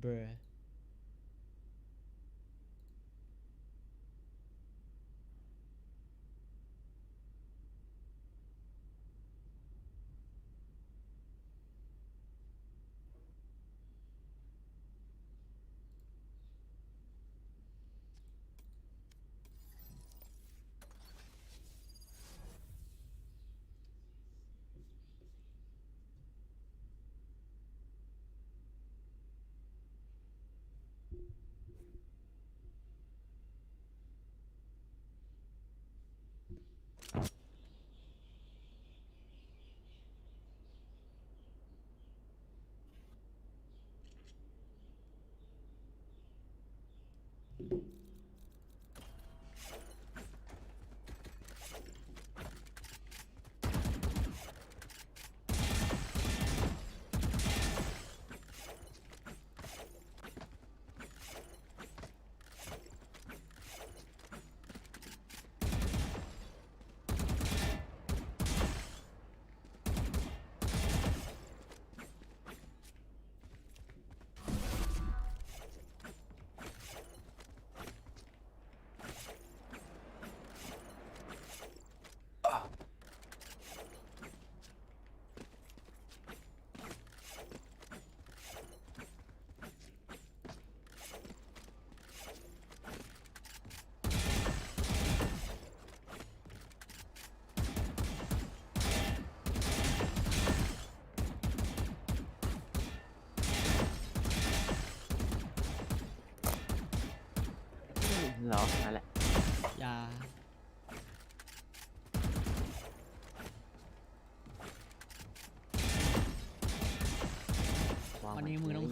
เ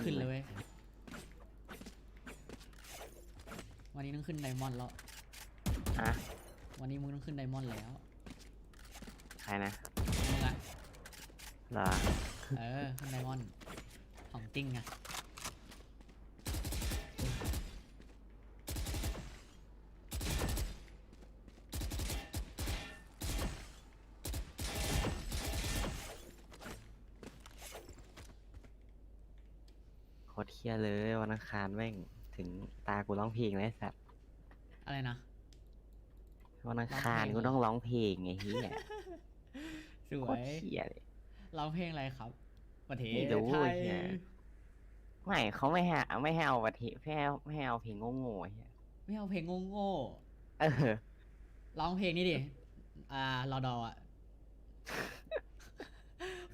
ขึ้นเลยเว้ยวันนี้ต้องขึ้นไดมอนด์แล้วฮะวันนี้มึงต้องขึ้นไดมอนด์แล้วใครนะมึงอะเหรอเออขึ้นไดมอนด์ของจริงอะ โคตรเครียดเลยวันอังคารแม่งถึงตากูร้องเพลงเลยสัตว์อะไรนะ วันอังคารร้องเพลงกูต้องร้องเพลงไงเฮียสวโคตรยเครียดเลย ร้องเพลงอะไรครับ ประเทศไม่รู้ไทยเหี้ย ไม่เขาไม่ให้ไม่ให้เอาประเทศไม่ให้ไม่ให้เอาเพลงโง่ๆเฮียไม่เอาเพลงโง่เออๆร้องเพลงนี่ดิ อ่ารอดออะ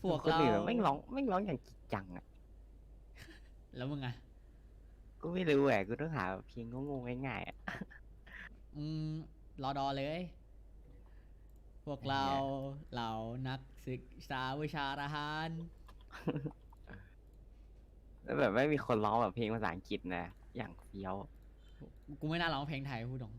พวกคนเราอื่นไม่งร้องไม่งร้องอย่างจริงจังอะ แล้วมึงอะกูไม่รู้แหละกูต้องหาเพลงโง่ๆง่ายๆอะอืมรอดอเลย พวกเราเหล่านักศึกษาวิชาทหารแล้วแบบไม่มีคนร้องแบบเพลงภาษาอังกฤษนะ อย่างเฟี้ยว กูไม่น่าร้องเพลงไทยพูดตรง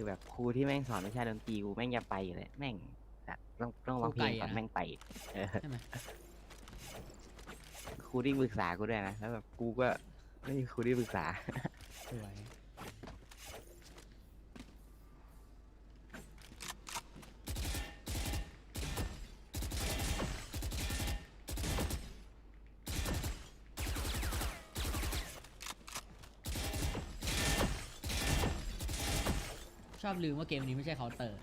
คือแบบครูที่แม่งสอนวิชาดนตรีกูแม่งจะไปอยู่เลย แม่งแบบต้องต้องร้องเพลงก่อนแม่งไปเออใช่ไหมครูที่ปรึกษากูด้วยนะแล้วแบบกูก็ไม่มีครูที่ปรึกษา สวย อบลืมว่าเกมนี้ไม่ใช่เคาน์เตอร์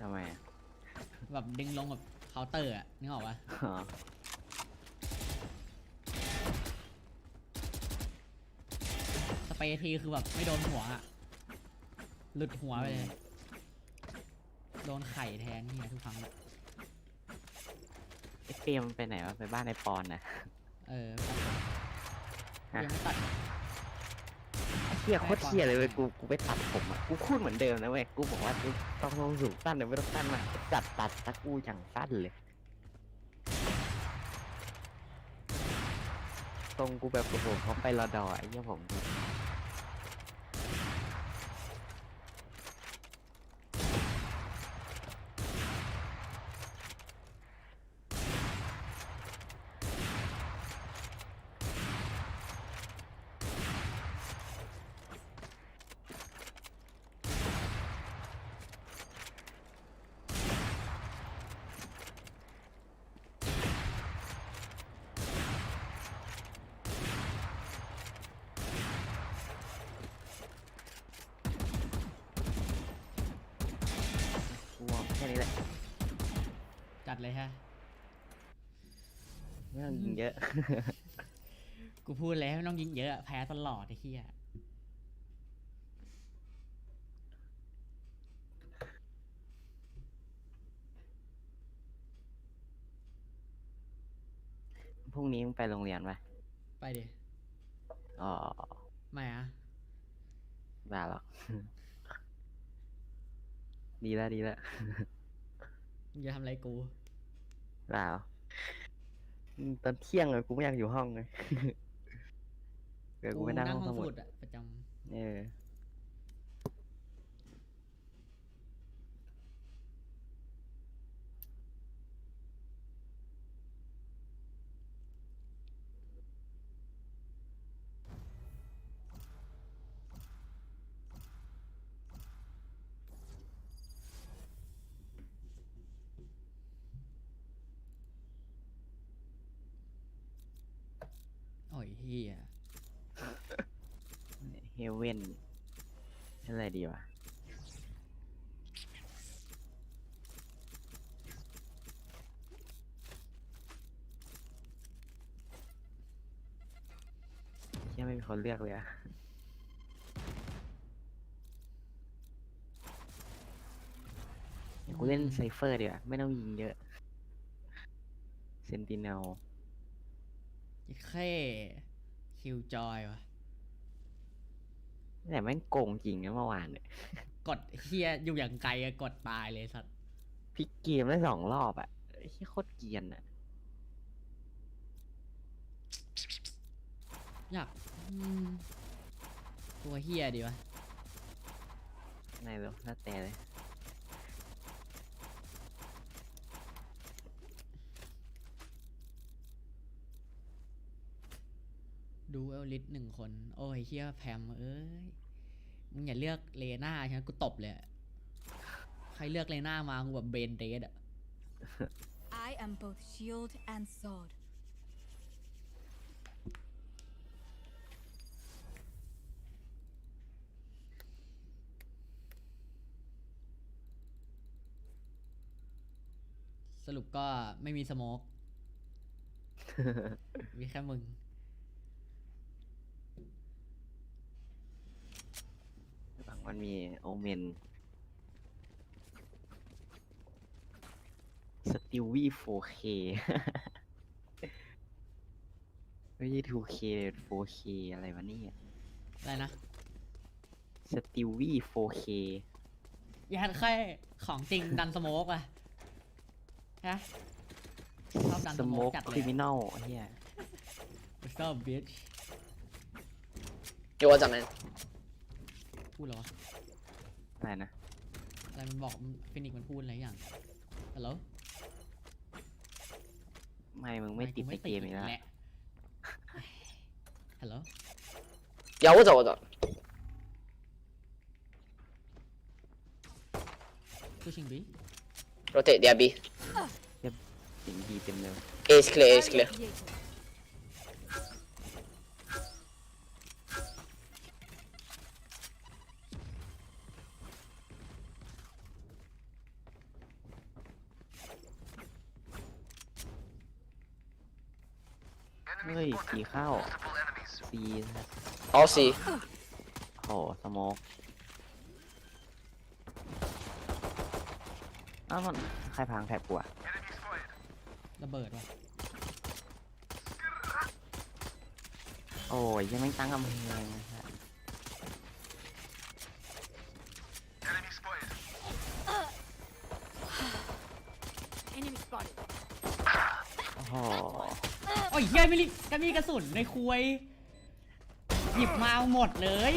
ทำไมอะแบบดึงลงแบบเคาน์เตอร์อะนึกออกปะอ๋อสเปรย์ทีคือแบบไม่โดนหัวอะหลุดหัวไปเลยโดนไข่แทนนี่ไงทุกครั้งอะไอเฟรมมันไปไหนวะไปบ้านไอปอนนะเออยังไม่ตัด เฮียโคตรเฮียเลยเว้ยกูกูไปตัดผมอะกูพูดเหมือนเดิมนะเว้ยกูบอกว่ากูต้องลงสูงสั้นเลยวไม่ต้องสั้นมากจัดตัดตะกูอย่างสั้นเลยตรงกูแบบโอ้โหเขาไปรอดอไอ้เหี้ยผม ค่นี้แหละจัดเลยฮะ ไม่ต้องยิงเยอะ กูพูดแล้วไม่ต้องยิงเยอะ แพ้ตลอดไอ้เหี้ยพรุ่งนี้มึงไปโรงเรียนปะไปดิอ๋อไม่อะ บ้าหรอก ดีแล้วดีแล้วมึงจะทำอะไรกูบ้าหรออืมตอนเที่ยงเลยกูไม่อยากอยู่ห้องเลยเดี๋ยวกูไปนั่งห้องสห้องมุสุดดอะประจเออ เหี้ยเฮเว่นอะไรดีวะยังไม่มีคนเลือกเลยอะเดี๋ยวกูเล่นไซเฟอร์ดีกว่าไม่ต้องยิงเยอะเซนติเนลอีแค่ คิวจอยวะแต่แม่งโกงจริงนะเมื่อวานเนี่ยกดเฮียอยู่อย่างไกลอะกดตายเลยสัตว์พลิกเกมได้สองรอบอะไอ้เหี้ยโคตรเกรียนอะอยากอืมตัวเฮียดีวะไหนรู้หน้าแต่เลย ดูเอลลิสหนึ่งคน โอ้ยเฮียแพมเอ้ย มึงอย่าเลือกเลน่าใช่ไหมกูตบเลยอะใครเลือกเลน่ามา กูแบบเบนเดดอะ I am both shield and sword. สรุปก็ไม่มีสโมก มีแค่มึง บาง มันมีโอเมนสติวี่ 4K ไม่ใช่ 2K 4K อะไรวะเนี่ยอะไรนะสติวี่ 4K ยานแค่ของจริงดันสโมกอะฮะชอบดันสโมกกัดคเลริยมินอลเฮียชอบบิช It was on it. พูดแล้ววะอะไรนะ อะไรมันบอกฟินิกมันพูดอะไรอย่างฮัลโหลไม่ มึงไม่ติดในเกมอีกแล้วฮัลโหลอย่าวจะว่จะตัวชิงบีโรเตเดียบีเต็มบีเต็มเร็เอสเคลเอสเคล สีเข้าสีนะ好 C，โอ้สโมกอ้าวมันใครพังแถบกูอะระเบิดว่ะโอ้ยยังไม่ตั้งกำแพงเลยครับ Enemy spotted. โอ้โห โอ้ยเฮียไม่รีก็มีกระสุนในคุยหยิบมาเอาหมดเลย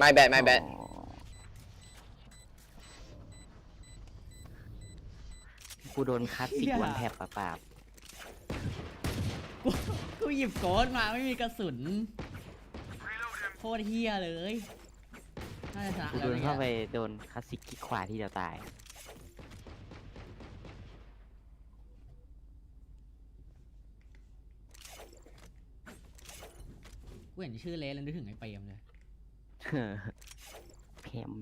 my bad my bad，โอ้กูโดนคัดสิกเหี้ยวันแถบปะปาบกูกูหยิบโกดมาไม่มีกระสุนโคตรเฮียเลยน่าจะชนะกูแล้โดวนเนี่ยเข้าไปโดนคัดสิกคิกขวาที่เดียวตาย กูเห็นชื่อเลสแล้วนึกถึงไอ้เปรมเลย แพม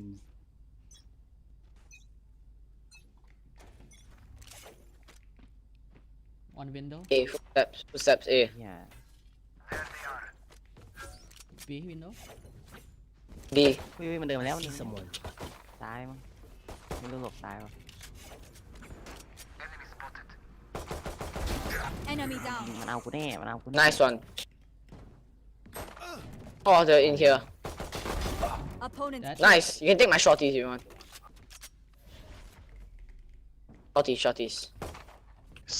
ออนเวนโด A footsteps footsteps A เนี่ย บีวินโด B อุ้ยอุ้ยมันเดินมาแล้วนี่สมุนตายมั้งไม่รู้หลบตายป่ะ Enemy down. มันเอากูแน่มันเอากูแน่ nice one Oh, they're in here. Opponent That- Nice. You can take my shorties if you want. Shorties, shorties.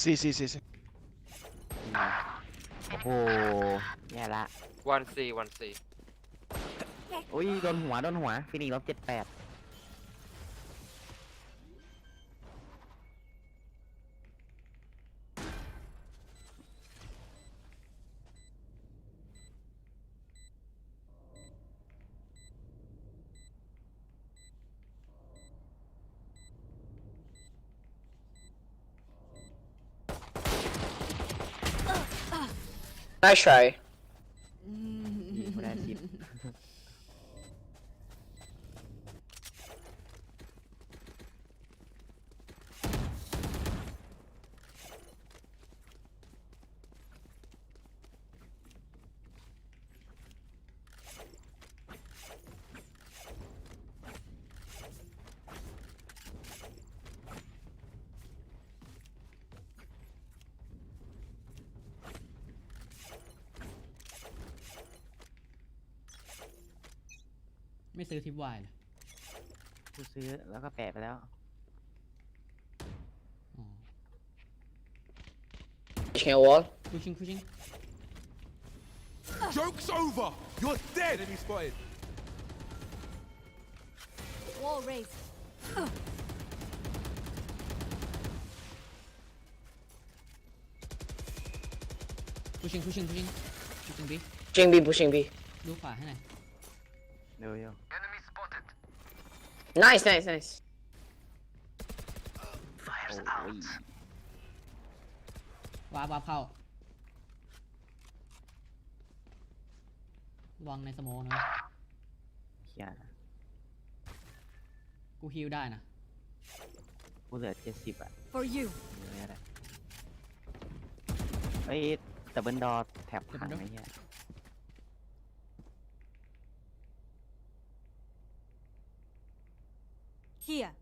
C C C C โอ้โหแย่ละ one C one C อุ้ยโดนหัวโดนหัวฟินิกลบเจ็ดแปด Nice try. กูซื้อแล้วก็แปะไปแล้วอ๋อ Pushing a wall. pushing pushing Joke's over You're dead Enemy spotted wall raised. pushing pushing pushing pushing B Pushing B, pushing B. ดูขวาให้หน่อย เดี๋ยวเดี๋ยว Nice, nice, nice. โอ้ยวาร์ปวาร์ปเข้าระวังในสโมองนะเฮียกูฮิลได้นะ กูเหลือเจ็ดสิบอะ For you. เหลืออะไรเอ้ยดับเบิลดอแถบขังไอ้เหี้ย Here.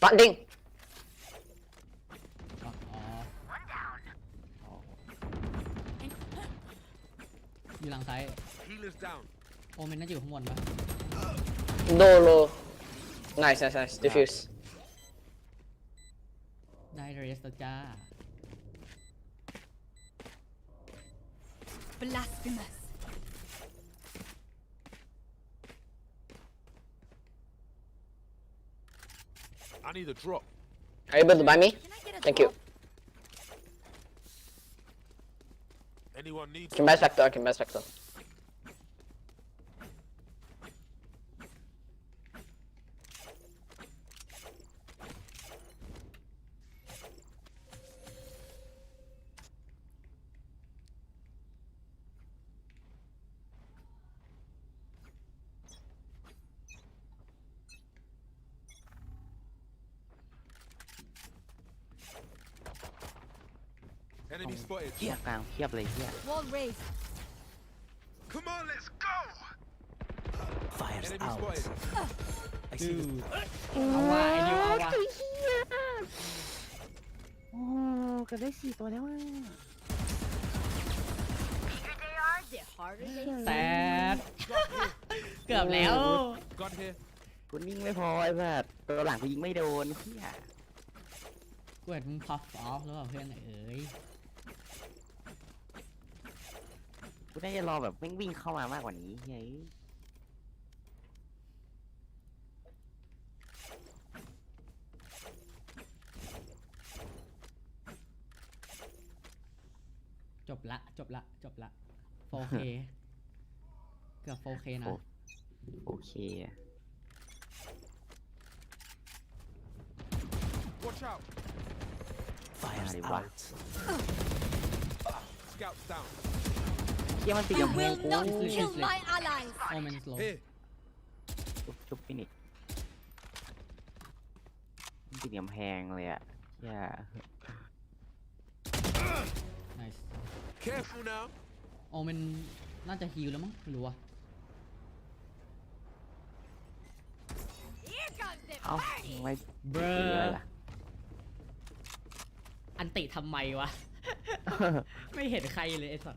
Planting. อ๋ออ๋ออยู่หลังซ้าย Healers down โอเมนน่าจะอยู่ข้างบนปะ Low, low. Nice, nice, nice. Diffuse. ได้เรสแล้วจ้า Blasphemous. I need a drop Are you able to buy me? Can I Thank you. Anyone needs Can buy Spectre, I can buy Spectre. Enemy spotted เฮียกลางเทียบเลยเฮีย Wall raised. Come on let's go Fires Enemy out. spotted I see the เอาว่ะไอ้นิวเอาว่ะโอ้ก็ได้สี่ตัวแล้วอะ The harder they แซดเกือบแล้ว Gun here กูนิ่งไม่พอไอ้แบบตัวหลังกูยิงไม่โดนเฮีย กูเห็นมึงพัฟออฟแล้วเปล่าเพื่อนเอ๋ย กูน่าจะรอแบบวิ่งวิ่งเข้ามามากกว่านี้เฮ้ยจบละ จบละ จบละ 4K เกือบ 4K นะ โอเคอะ Watch out fires Bloody wow. out. Scouts down เฮียมันติด You กำแพง will กู not Please, kill please. my allies. โอเมนสโล Here. ชุบชุบฟินิกมันติดกำแพงเลยอะเฮีย nice Careful now. โอเมนน่าจะฮิลแล้วมั้งไม่รู้อะ Here comes the เอ้า party. ไม่เบรเสียอล่ะ อันติทำไมวะ ไม่เห็นใครเลยไอ้สัส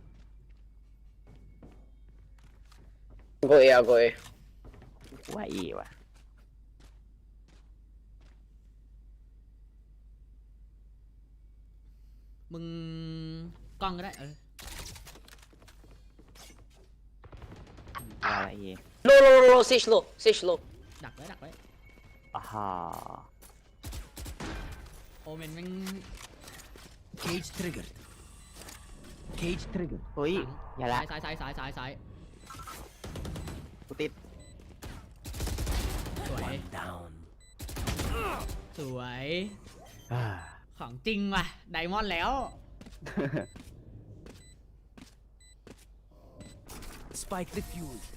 Go A, I'll go A. กูว่าเอว่ะมึงกล้องก็ได้เออว่าอะไรเอ Low, low, low, low, Sage low, Sage low. ดักไว้ดักไว้อ่าฮะโอเมนแม่ง Cage triggered. Cage triggered. เฮ้ย อย่าละซ้ายซ้ายซ้ายซ้ายซ้ายกู วย One down. สวยอ่าของจริงว่ะไดมอนด์แล้ว Spike defused.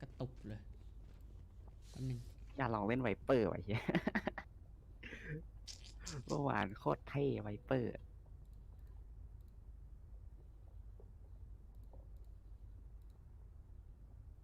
กระตุกเลยแป๊บนึงอย่าลองเล่นไวเปอร์ไว้เฮีย เมื่อวานโคตรเท่ไวเปอร์